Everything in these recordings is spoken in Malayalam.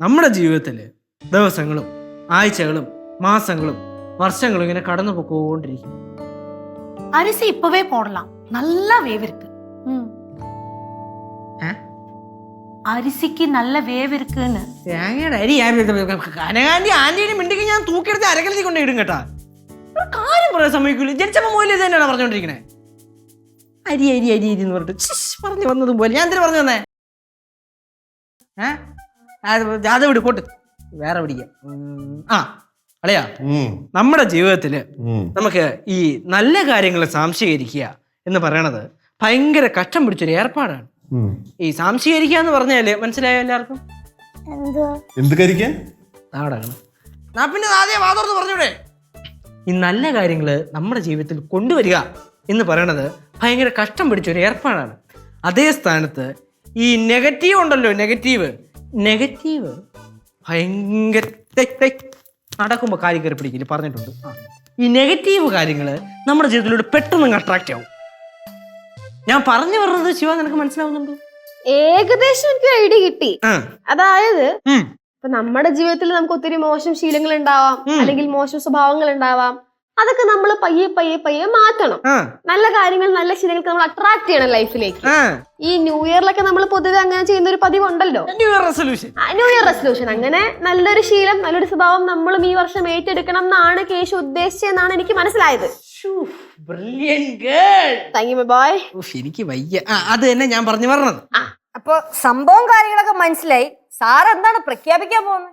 നമ്മുടെ ജീവിതത്തിൽ ദിവസങ്ങളും ആഴ്ചകളും മാസങ്ങളും വർഷങ്ങളും ഇങ്ങനെ കടന്നു പോയിക്കൊണ്ടിരിക്കും அரிசி இப்பவே போடலாம் நல்லா வேவு இருக்கு ம். ഏ? அரிசிக்கு நல்ல வேவு இருக்குன்னு തേങ്ങയുടെ അരി കനകാന്റി ആന്റീനെ മിണ്ടിക്ക് ഞാൻ തൂക്കിയെടുത്ത് അരക്കലത്തിൽ കൊണ്ട് ഇടും കേട്ടാ ഒരു കാര്യം പറയാൻ സമ്മതിക്കൂല ജനിച്ചപ്പോ മുതൽ ഇത് തന്നെയാണ് പറഞ്ഞോണ്ടിരിക്കണേ അരി അരി അരി അരി എന്ന് പറഞ്ഞിട്ട് ശ്ശ് പറഞ്ഞു വന്നതും പോലെ ഞാൻ എന്തിനു പറഞ്ഞു വന്നേ ഏ അത് വിടു പോട്ട്. വേറെ പിടിക്കാം. ആ അളയാ നമ്മുടെ ജീവിതത്തിൽ നമുക്ക് ഈ നല്ല കാര്യങ്ങൾ സാംശീകരിക്കുക എന്ന് പറയണത് ഭയങ്കര കഷ്ടം പിടിച്ചൊരു ഏർപ്പാടാണ്. ഈ സാംശീകരിക്കുക എന്ന് പറഞ്ഞാൽ മനസ്സിലായോ എല്ലാവർക്കും? എന്ത് പിന്നെ ആദ്യം വാതോർന്ന് പറഞ്ഞൂടെ. ഈ നല്ല കാര്യങ്ങൾ നമ്മുടെ ജീവിതത്തിൽ കൊണ്ടുവരിക എന്ന് പറയണത് ഭയങ്കര കഷ്ടം പിടിച്ചൊരു ഏർപ്പാടാണ്. അതേ സ്ഥാനത്ത് ഈ നെഗറ്റീവ് ഉണ്ടല്ലോ നെഗറ്റീവ്. നെഗറ്റീവ് ഭയങ്കര നടക്കുമ്പോൾ കാര്യം കയറി പിടിക്കില്ല പറഞ്ഞിട്ടുണ്ട്. ഈ നെഗറ്റീവ് കാര്യങ്ങൾ നമ്മുടെ ജീവിതത്തിലൂടെ പെട്ടെന്ന് അട്രാക്റ്റ് ആവും. ഞാൻ പറഞ്ഞു പറഞ്ഞത് ശിവ നിനക്ക് മനസ്സിലാവുന്നുണ്ടോ? ഏകദേശം എനിക്ക് ഐഡിയ കിട്ടി. അതായത് ഇപ്പൊ നമ്മുടെ ജീവിതത്തിൽ നമുക്ക് ഒത്തിരി മോശം ശീലങ്ങൾ ഉണ്ടാവാം. അല്ലെങ്കിൽ മോശം സ്വഭാവങ്ങൾ ഉണ്ടാവാം. അതൊക്കെ നമ്മൾ പയ്യെ പയ്യെ പയ്യെ മാറ്റണം. നല്ല കാര്യങ്ങൾ നല്ല ശീലങ്ങൾക്ക് നമ്മൾ അട്രാക്ട് ചെയ്യണം ലൈഫിലേക്ക് ആ. ഈ ന്യൂ ഇയറിലൊക്കെ നമ്മൾ പൊതുവെ അങ്ങനെ ചെയ്യുന്ന ഒരു പതിവുണ്ടല്ലോ new year resolution new year resolution അങ്ങനെ നല്ലൊരു ശീലം നല്ലൊരു സ്വഭാവം നമ്മളും ഈ വർഷം ഏറ്റെടുക്കണം എന്നാണ് കേശു ഉദ്ദേശിച്ചതെന്നാണ് എനിക്ക് മനസ്സിലായത്. ബോയ് എനിക്ക് വയ്യ. അത് തന്നെ ഞാൻ പറഞ്ഞു പറഞ്ഞത്. അപ്പൊ സംഭവം കാര്യങ്ങളൊക്കെ മനസ്സിലായി. സാർ എന്താണ് പ്രഖ്യാപിക്കാൻ പോകുന്നത്?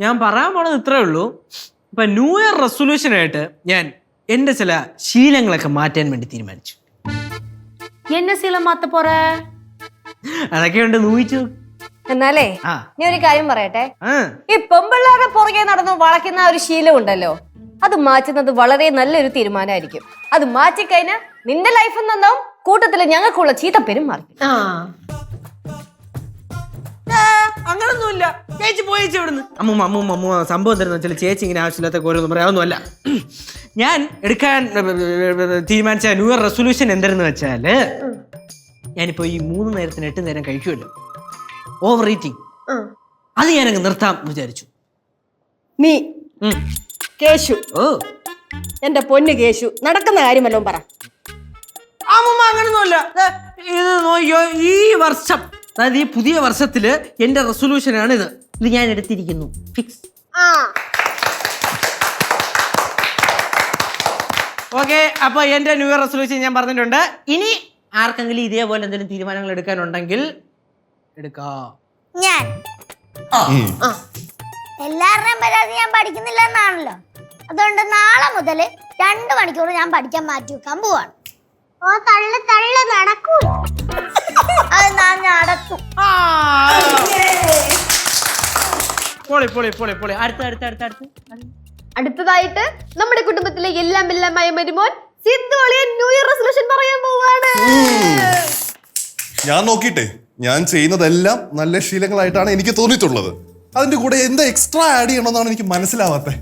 ഞാൻ പറയാൻ പോണത് ഇത്രേ ഉള്ളൂ. ഇപ്പൊ ന്യൂ ഇയർ റെസൊല്യൂഷനായിട്ട് ഞാൻ എന്റെ ചില ശീലങ്ങളൊക്കെ മാറ്റാൻ വേണ്ടി തീരുമാനിച്ചു. എന്നെ ശീലം മാത്ത പോറേ അതൊക്കെ നോയിച്ചു എന്നാലേ ഞാൻ ഒരു കാര്യം പറയട്ടെ? ഈ പെമ്പിള്ളാരുടെ പുറകെ നടന്ന് വളയ്ക്കുന്ന ഒരു ശീലം ഉണ്ടല്ലോ. അത് മാറ്റുന്നത് വളരെ നല്ലൊരു തീരുമാനമായിരിക്കും. അത് മാറ്റിക്കഴിഞ്ഞാൽ നിന്റെ ലൈഫിൽ നിന്നും കൂട്ടത്തിൽ ഞങ്ങൾക്കുള്ള ചീത്തപ്പേരും മാറി ആ. അങ്ങനൊന്നുമില്ല. ചേച്ചി പോയേച്ചി ഇവിടുന്ന്. അമ്മൂമ്മ അമ്മൂമ്മ അമ്മൂമ്മ സംഭവം തരുന്ന വെച്ചാൽ ചേച്ചി ഇങ്ങനെ ആവശ്യമില്ലാത്ത കോരൊന്നും പറയാവുന്നല്ല ഞാൻ എടുക്കാൻ തീരുമാനിച്ച ന്യൂ ഇയർ റെസൊല്യൂഷൻ എന്തെന്ന് വെച്ചാൽ ഞാനിപ്പോ ഈ മൂന്ന് നേരത്തിന് എട്ട് നേരം കഴിക്കുമല്ലോ. Overeating. അത് ഞാനങ്ങ് നിർത്താം വിചാരിച്ചു. നീ കേശു. ഓ. എന്റെ പൊന്ന് കേശു നടക്കുന്ന കാര്യമല്ലോ പറ. അമ്മ അങ്ങനൊന്നുമല്ല. ഇത് നോക്കിയോ ഈ വർഷം അതായത് ഈ പുതിയ വർഷത്തിൽ എന്റെ റെസൊല്യൂഷൻ ആണ് ഇത്. ഇത് ഞാൻ എടുത്തിരിക്കുന്നു. ഫിക്സ് ആ. ഓക്കെ അപ്പൊ എന്റെ ന്യൂ ഇയർ റെസൊല്യൂഷൻ ഞാൻ പറഞ്ഞിട്ടുണ്ട്. ഇനി ആർക്കെങ്കിലും ഇതേപോലെ എന്തെങ്കിലും തീരുമാനങ്ങൾ എടുക്കാനുണ്ടെങ്കിൽ എടുക്കാം. ഞാൻ. ഉം. എല്ലാവരുടെയും പരാതി ഞാൻ പഠിക്കുന്നില്ല എന്നാണല്ലോ അതുകൊണ്ട് നാളെ മുതൽ രണ്ട് മണിക്കൂർ ഞാൻ പഠിക്കാൻ മാറ്റി വെക്കാൻ പോവാണ്. ഓ തള്ളു തള്ളു നടക്കൂല അത് ഞാൻ അടച്ചു പൊളി പൊളി പൊളി പൊളി. അടുത്ത അടുത്ത അടുത്ത അടുത്ത. അടുത്തതായിട്ട് നമ്മുടെ കുടുംബത്തിലെ എല്ലാം എല്ലാമായ മരുമോൻ സിദ്ധു അളിയൻ ന്യൂ ഇയർ റെസൊല്യൂഷൻ പറയാൻ പോവാണ്. ഞാൻ നോക്കിട്ടെ ഞാൻ ചെയ്യുന്നതെല്ലാം നല്ല ശീലങ്ങളായിട്ടാണ് എനിക്ക് തോന്നിയിട്ടുള്ളത്. അതിന്റെ കൂടെ എന്താ എക്സ്ട്രാ ആഡ് ചെയ്യണമെന്നാണ് എനിക്ക് മനസ്സിലാവാത്തെ.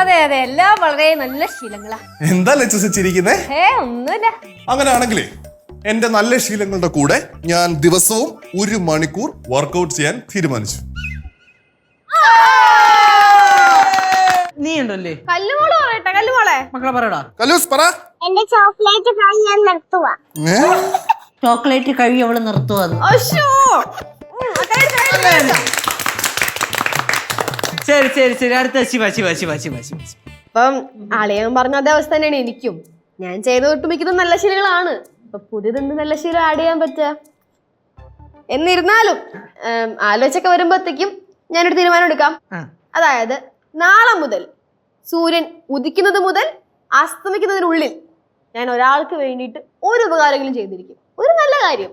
അതെ അതെ എല്ലാം വളരെ നല്ല ശീലങ്ങളാ. എന്താ ലക്ഷ്യസിച്ചിരിക്കുന്നേ ഏ ഒന്നുമില്ല. അങ്ങനെയാണെങ്കിലേ എന്റെ നല്ല ശീലങ്ങളുടെ കൂടെ ഞാൻ ദിവസവും ഒരു മണിക്കൂർ വർക്ക്ഔട്ട് ചെയ്യാൻ തീരുമാനിച്ചു. നീ ഉണ്ടല്ലേ കല്ലുമോൾ പറയട്ടെ കല്ലുമോളെ. മക്കളെ പറയടാ. പറ. എന്റെ ചോക്ലേറ്റ് ഫ്രൈ ഞാൻ നിർത്തുവാ. ചോക്ലേറ്റ് കഴി അവൾ അക്കരെ ശരി ശരി ശരി. അടുത്ത ശിവ ശിവ ശിവ ശിവ ശിവ അപ്പം അളിയൻ പറഞ്ഞ അതേ അവസ്ഥ തന്നെയാണ് എനിക്കും. ഞാൻ ചെയ്ത ഒട്ടുമിക്കതും നല്ല ശീലങ്ങളാണ്. അപ്പൊ പുതിയതെന്ത് നല്ല ശീലം ആഡ് ചെയ്യാൻ പറ്റുക എന്നിരുന്നാലും ആലോചിച്ചൊക്കെ വരുമ്പോഴത്തേക്കും ഞാനൊരു തീരുമാനം എടുക്കാം. അതായത് നാളെ മുതൽ സൂര്യൻ ഉദിക്കുന്നത് മുതൽ അസ്തമിക്കുന്നതിനുള്ളിൽ ഞാൻ ഒരാൾക്ക് വേണ്ടിയിട്ട് ഒരു ഉപകാരങ്ങളും ചെയ്തിരിക്കും. ഒരു നല്ല കാര്യം.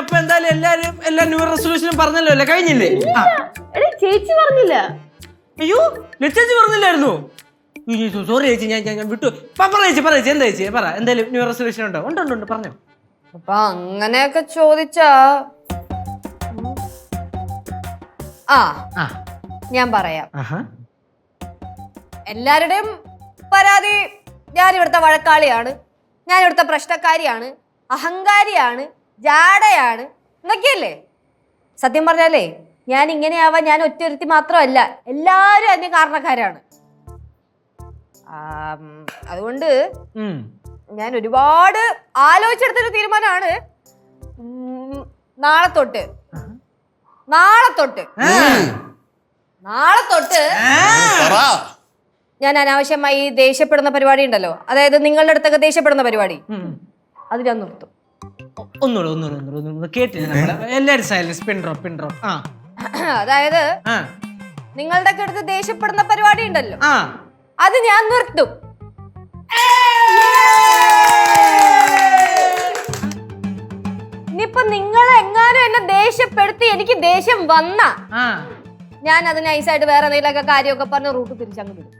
അപ്പൊ എന്തായാലും എല്ലാരും എല്ലാ ന്യൂ റെസൊല്യൂഷനും പറഞ്ഞല്ലോ അല്ലേ? കഴിഞ്ഞില്ലേ? ചേച്ചി പറഞ്ഞില്ല. അയ്യോ ലച്ചേച്ചി പറഞ്ഞില്ലായിരുന്നു? സോറി ചേച്ചി ഞാൻ ഞാൻ- വിട്ടു. പറ ചേച്ചി പറ ചേച്ചി എന്താ ചേച്ചി? പറ എന്തായാലും ന്യൂ റെസർവേഷൻ ഉണ്ടോ? ഉണ്ട് ഉണ്ട് ഉണ്ട് പറഞ്ഞോ. അപ്പൊ അങ്ങനെയൊക്കെ ചോദിച്ചാ ആ ഞാൻ പറയാം. എല്ലാവരുടെയും പരാതി ഞാൻ ഇവിടുത്തെ വഴക്കാളിയാണ്. ഞാൻ ഇവിടുത്തെ പ്രശ്നക്കാരിയാണ്. അഹങ്കാരിയാണ്. ജാടയാണ്. എന്നൊക്കെയല്ലേ? സത്യം പറഞ്ഞാലേ ഞാൻ ഇങ്ങനെയാവാൻ ഞാൻ ഒറ്റ ഒരുത്തി മാത്രമല്ല. എല്ലാവരും അതിന് കാരണക്കാരാണ്. അതുകൊണ്ട് ഞാൻ ഒരുപാട് ആലോചിച്ചെടുത്തൊരു തീരുമാനമാണ്. നാളെ തൊട്ട്. നാളെ തൊട്ട്. നാളെ തൊട്ട് ഞാൻ അനാവശ്യമായി ദേഷ്യപ്പെടുന്ന പരിപാടി ഉണ്ടല്ലോ. അതായത് നിങ്ങളുടെ അടുത്തൊക്കെ ദേഷ്യപ്പെടുന്ന പരിപാടി. അത് ഞാൻ നിർത്തും. ഒ- ഒന്നുകൂടെ ഒന്നുകൂടെ ഒന്നുകൂടെ ഒന്നുകൂടെ കേട്ടില്ല നമ്മൾ. എല്ലാരും സൈലൻസ് ആ. അതായത് നിങ്ങളുടെ അടുത്ത് ദേഷ്യപ്പെടുന്ന പരിപാടി ഉണ്ടല്ലോ. അത് ഞാൻ നിർത്തും ഇനിയിപ്പൊ നിങ്ങൾ എങ്ങാനും എന്നെ ദേഷ്യപ്പെടുത്തി എനിക്ക് ദേഷ്യം വന്ന ഞാൻ അത് നൈസായിട്ട് വേറെ എന്തെങ്കിലുമൊക്കെ കാര്യമൊക്കെ പറഞ്ഞ് റൂട്ട് തിരിച്ചങ്ങ് വിടും